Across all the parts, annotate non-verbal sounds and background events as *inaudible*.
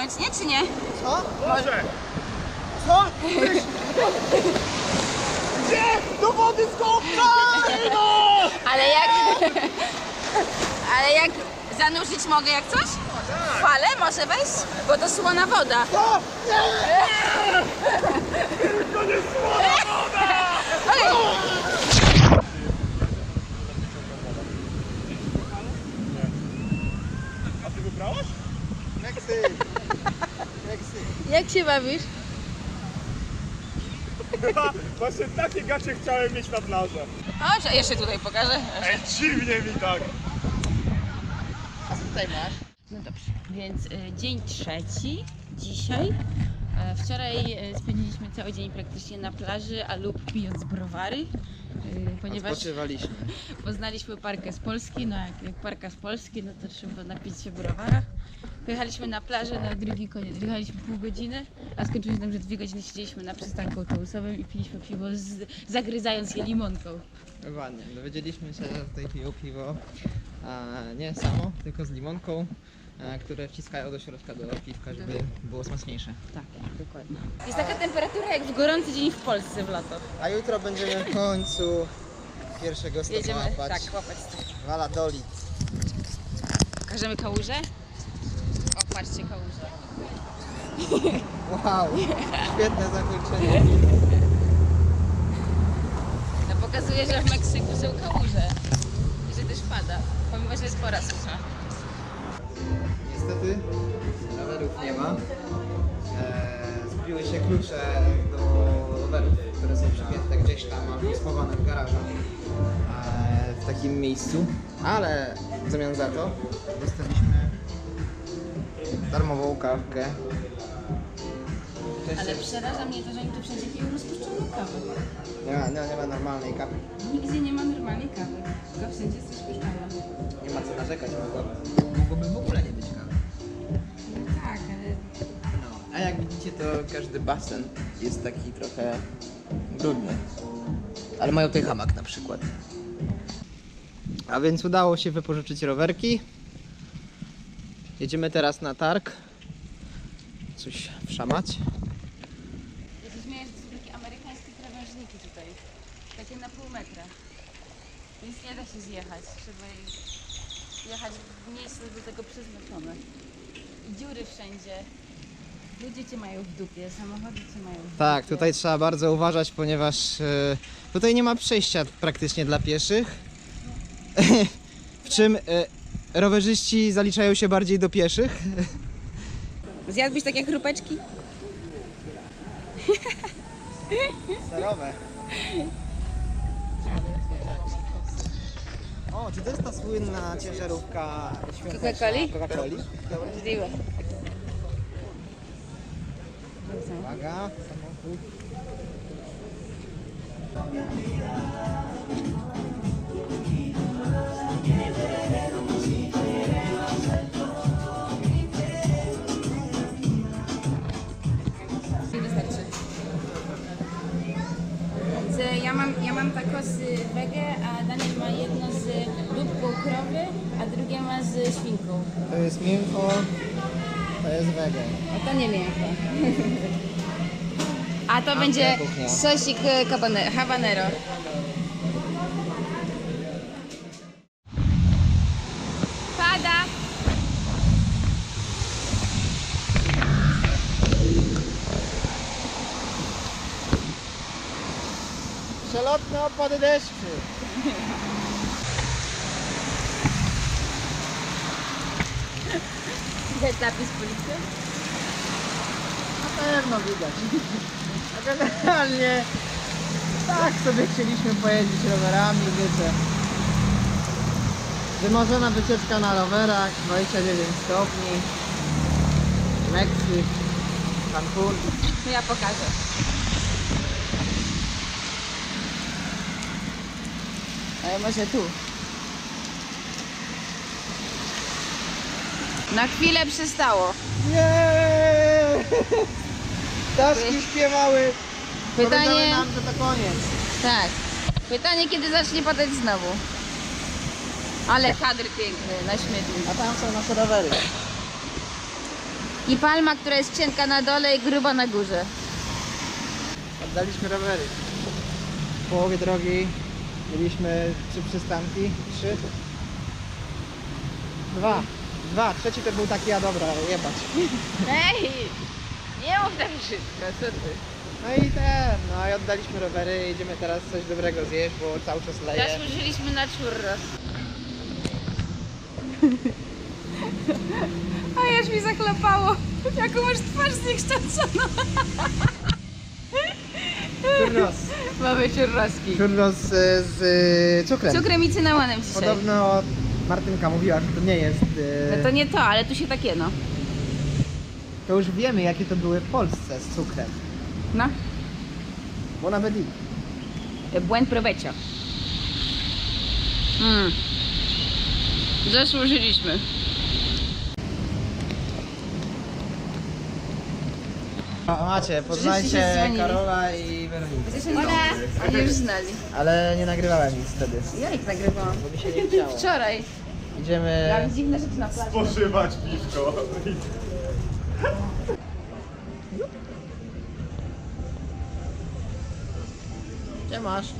Zamoknąć, nie? Czy nie? Co? Może! Co? Gdzie? Do wody skąpaj! No! Ale jak... Ale jak zanurzyć mogę jak coś? W Fale może wejść? Bo to słona woda. Co? Nie! To nie słona woda! A ty wybrałaś? Meksyk. Jak się bawisz? Właśnie takie gacie chciałem mieć na plaży. O, że jeszcze tutaj pokażę. Ej, dziwnie mi tak. A co tutaj masz? No dobrze, więc y, dzień trzeci, dzisiaj. E, wczoraj e, spędziliśmy cały dzień praktycznie na plaży, a lub pijąc browary, ponieważ Odpoczywaliśmy. *laughs* poznaliśmy parkę z Polski. No jak, jak parka z Polski, no to trzeba napić się w browarach. Pojechaliśmy na plażę na drugi koniec. Jechaliśmy pół godziny, a skończyło się nam, że dwie godziny siedzieliśmy na przystanku autobusowym i piliśmy piwo, z, zagryzając je limonką. Dokładnie. Dowiedzieliśmy się, że tutaj piją piwo a nie samo, tylko z limonką, które wciskają do środka do piwka, żeby było smaczniejsze. Tak, dokładnie. Jest taka temperatura jak w gorący dzień w Polsce w lato. A jutro będziemy w końcu pierwszego stopu Jedziemy, łapać. tak, łapać stóp. Valladolid. Pokażemy kałużę? O, patrzcie kałużę. Wow, świetne zakończenie. To pokazuje, że w Meksyku są kałuże. I że też pada, pomimo, że jest pora susza. Niestety rowerów nie ma. Zgubiły się klucze do rowerów, które są przypięte gdzieś tam albo schowane w garażach eee, w takim miejscu. Ale w zamian za to dostaliśmy darmową kawkę. Cześć, Ale cześć. przeraża mnie to, że oni tu wszędzie piją rozpuszczoną kawę. Nie ma, nie, nie ma normalnej kawy. Nigdzie nie ma normalnej kawy, tylko wszędzie jest rozpuszczona. Nie ma co narzekać, mogłoby, mogłoby w ogóle nie być kawy. Widzicie, to każdy basen jest taki trochę brudny. Ale mają tutaj hamak na przykład. A więc udało się wypożyczyć rowerki. Jedziemy teraz na targ. Coś wszamać. śmieję, że to są takie amerykańskie krawężniki tutaj. Takie na pół metra. Więc nie da się zjechać, trzeba jechać w miejsce do tego przeznaczone. I dziury wszędzie. Ludzie cię mają w dupie, samochody cię mają w dupie. Tak, tutaj trzeba bardzo uważać, ponieważ e, tutaj nie ma przejścia praktycznie dla pieszych. *laughs* w czym e, rowerzyści zaliczają się bardziej do pieszych. *laughs* Zjadłbyś takie chrupeczki? Serowe. O, czy to jest ta słynna ciężarówka Coca-Coli? Coca-Coli? Możliwe. Uwaga, samochód. E, ja mam, ja mam tako z wege, a Daniel ma jedno z lubką krowy, a drugie ma z świnką. To jest mięcho, to jest wege. A to nie mięcho. *laughs* A to będzie kuchnia. sosik e, habanero. Pada! Przelotne opady deszczu. Widać zapis policji? Na pewno widać. A generalnie tak sobie chcieliśmy pojeździć rowerami, wiecie. Wymarzona wycieczka na rowerach, 29 stopni. Meksyk, Cancun. Ja pokażę. Ale może tu. Na chwilę przystało. Nie! Śpiewały. Powiedziały Pytanie, nam, że to koniec. tak. Pytanie, kiedy zacznie padać znowu. Ale kadr piękny na śmietnik. A tam są nasze rowery. I palma, która jest cienka na dole i gruba na górze. Oddaliśmy rowery. W połowie drogi mieliśmy trzy przystanki. Trzy? Dwa. Dwa. Trzeci to był taki, a dobra, jebać. Ej! Nie mów tak wszystko, co ty? No i ten, no i oddaliśmy rowery, idziemy teraz coś dobrego zjeść, bo cały czas leje. Zasłużyliśmy na churros. *laughs* A aż mi zaklapało. Jaką masz twarz znikszczoną. Churros. *laughs* Mamy churroski. Churros z, z cukrem. Cukrem i cynamonem dzisiaj. Podobno Martynka mówiła, że to nie jest... e, No to nie to, ale tu się tak jeno. To już wiemy, jakie to były w Polsce z cukrem. No. Bo nawet i. Błęd provecho. Mm. Zasłużyliśmy. O, macie, się poznajcie dzwonili. Karola i Weronikę. Już znali. Ale nie nagrywałem nic wtedy, Ja ich nagrywałam. bo mi się nie chciało. Wczoraj. Idziemy... Dziwne rzeczy na plaży. Spożywać piwko. Gdzie masz? *laughs*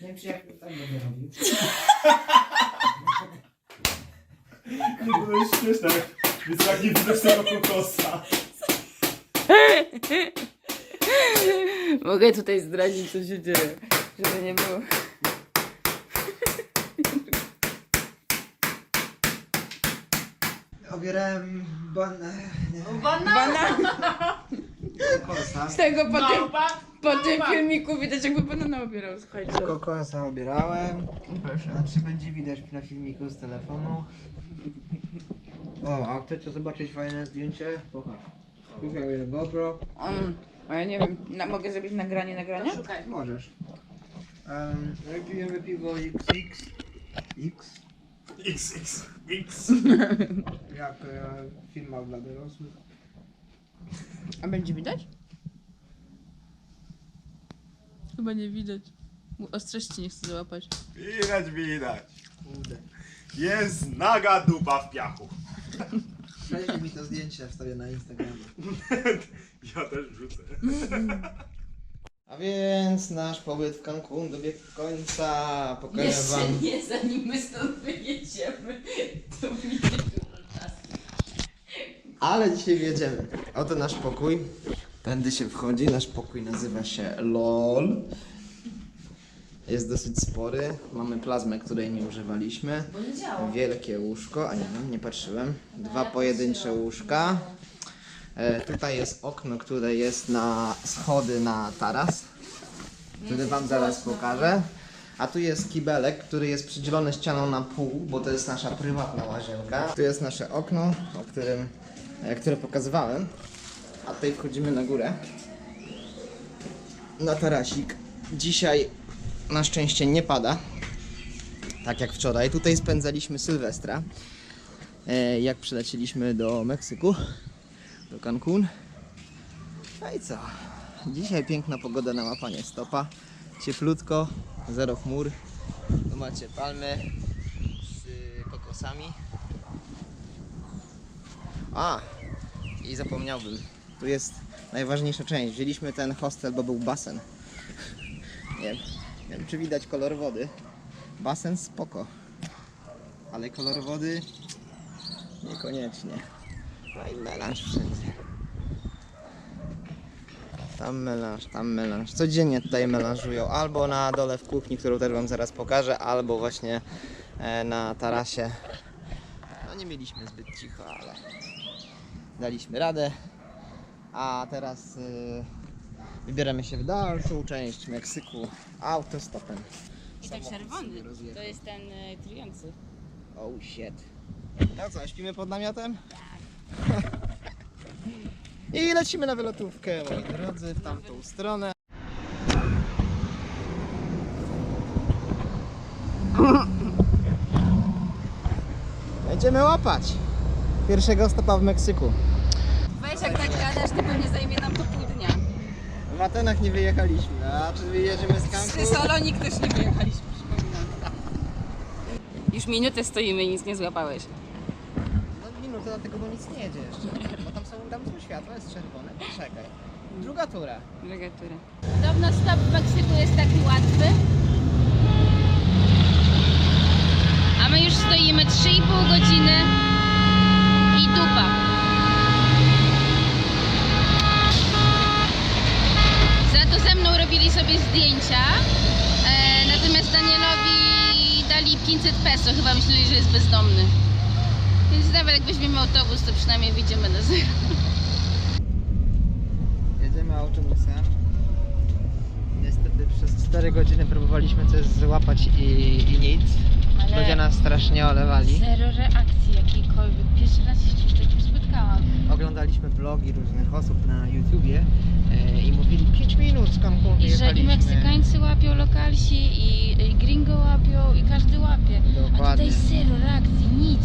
Nie wiem, czy jak tak będę robił. *laughs* To jest śmieszne. Więc jak nie widać tego kokosa. Mogę tutaj zdradzić, co się dzieje. Żeby nie było. Obierałem ban... Nie, Banan! kokosa. Z tego po tym, po tym filmiku widać jakby banana obierał, słuchajcie. Kokosa obierałem. A czy będzie widać na filmiku z telefonu? O, a chcecie zobaczyć fajne zdjęcie? Pokaż. Jest GoPro. Um, a ja nie wiem, na, mogę zrobić nagranie nagrania? Możesz. Um, pijemy piwo XX. X? XX. X. *laughs* Jak e, w filmach dla dorosłych. A będzie widać? Chyba nie widać. Ostrości nie chcę załapać. Widać, widać. Kurde. Jest naga dupa w piachu. *laughs* Przejdź mi to zdjęcie, wstawię na Instagram. *laughs* Ja też wrzucę. A więc nasz pobyt w Cancun dobiegł końca. Pokażę wam. nie, zanim my stąd wyjedziemy. To czasu. Ale dzisiaj wjedziemy. Oto nasz pokój. Tędy się wchodzi. Nasz pokój nazywa się LOL. Jest dosyć spory. Mamy plazmę, której nie używaliśmy. Bo nie działa. Wielkie łóżko, a nie wiem, nie patrzyłem. Dwa pojedyncze łóżka. E, tutaj jest okno, które jest na schody na taras, który wam zaraz pokażę. A tu jest kibelek, który jest przydzielony ścianą na pół, bo to jest nasza prywatna łazienka. Tu jest nasze okno, o którym, e, które pokazywałem. A tutaj wchodzimy na górę. Na tarasik. Dzisiaj na szczęście nie pada, tak jak wczoraj. Tutaj spędzaliśmy Sylwestra, e, jak przylecieliśmy do Meksyku, do Cancun. No i co? Dzisiaj piękna pogoda na łapanie stopa. Cieplutko, zero chmur. Tu macie palmy z kokosami. A, i zapomniałbym. Tu jest najważniejsza część. Wzięliśmy ten hostel, bo był basen. *laughs* Nie nie wiem czy widać kolor wody. Basen spoko. Ale kolor wody niekoniecznie. No i melanż wszędzie. Tam melanż, tam melanż. Codziennie tutaj melanżują. Albo na dole w kuchni, którą też wam zaraz pokażę, albo właśnie e, na tarasie. No nie mieliśmy zbyt cicho, ale daliśmy radę. A teraz y, wybieramy się w dalszą część Meksyku autostopem. I tak czerwony. To jest ten y, trujący. Oh shit. No co, śpimy pod namiotem? *laughs* I lecimy na wylotówkę, moi drodzy, w tamtą stronę. *laughs* Będziemy łapać pierwszego stopa w Meksyku. Weź jak tak gadasz, to pewnie zajmie nam to pół dnia. W Atenach nie wyjechaliśmy, a czy wyjedziemy z Cancun? Z Salonik też nie wyjechaliśmy, przypominam. Już minutę stoimy i nic nie złapałeś. No minutę dlatego, bo nic nie jedzie jeszcze. Bo tam są, tam są światła, jest czerwone. Czekaj. Druga tura. Druga tura. Podobno stop w Meksyku jest taki łatwy. A my już stoimy 3,5 godziny i dupa. Sobie zdjęcia. E, natomiast Danielowi dali 500 peso. Chyba myśleli, że jest bezdomny. Więc nawet jak weźmiemy autobus, to przynajmniej wyjdziemy na zero. Jedziemy autobusem. Niestety przez 4 godziny próbowaliśmy coś złapać i, i nic. Ale- Ludzie nas strasznie olewali. Zero reakcji jakiejkolwiek. Pierwszy raz się z czymś takim spotkałam. Oglądaliśmy vlogi różnych osób na YouTubie e, i mówili 5 minut z Cancun I. Meksykańcy łapią lokalsi, i, i gringo łapią, i każdy łapie. A Dokładnie. tutaj zero reakcji, nic.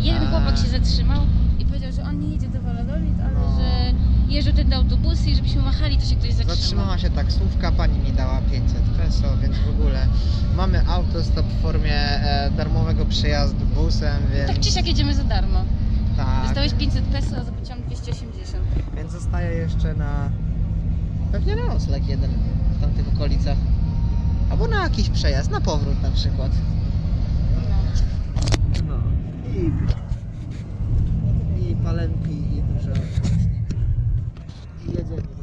Jeden A. chłopak się zatrzymał i powiedział, że on nie jedzie do Valladolid, ale No. że jeżdżą te autobusy i żebyśmy machali, to się ktoś zatrzymał. Zatrzymała się taksówka, pani mi dała 500 peso, więc w ogóle mamy autostop w formie e, darmowego przejazdu busem, więc... Tak czy siak jedziemy za darmo. tak, Dostałeś 500 peso, a zapłaciłam 280. więc zostaje jeszcze na... Pewnie na nocleg jeden tamtych okolicach. Albo na jakiś przejazd, na powrót na przykład. No. I, i palemki i dużo. I jedziemy.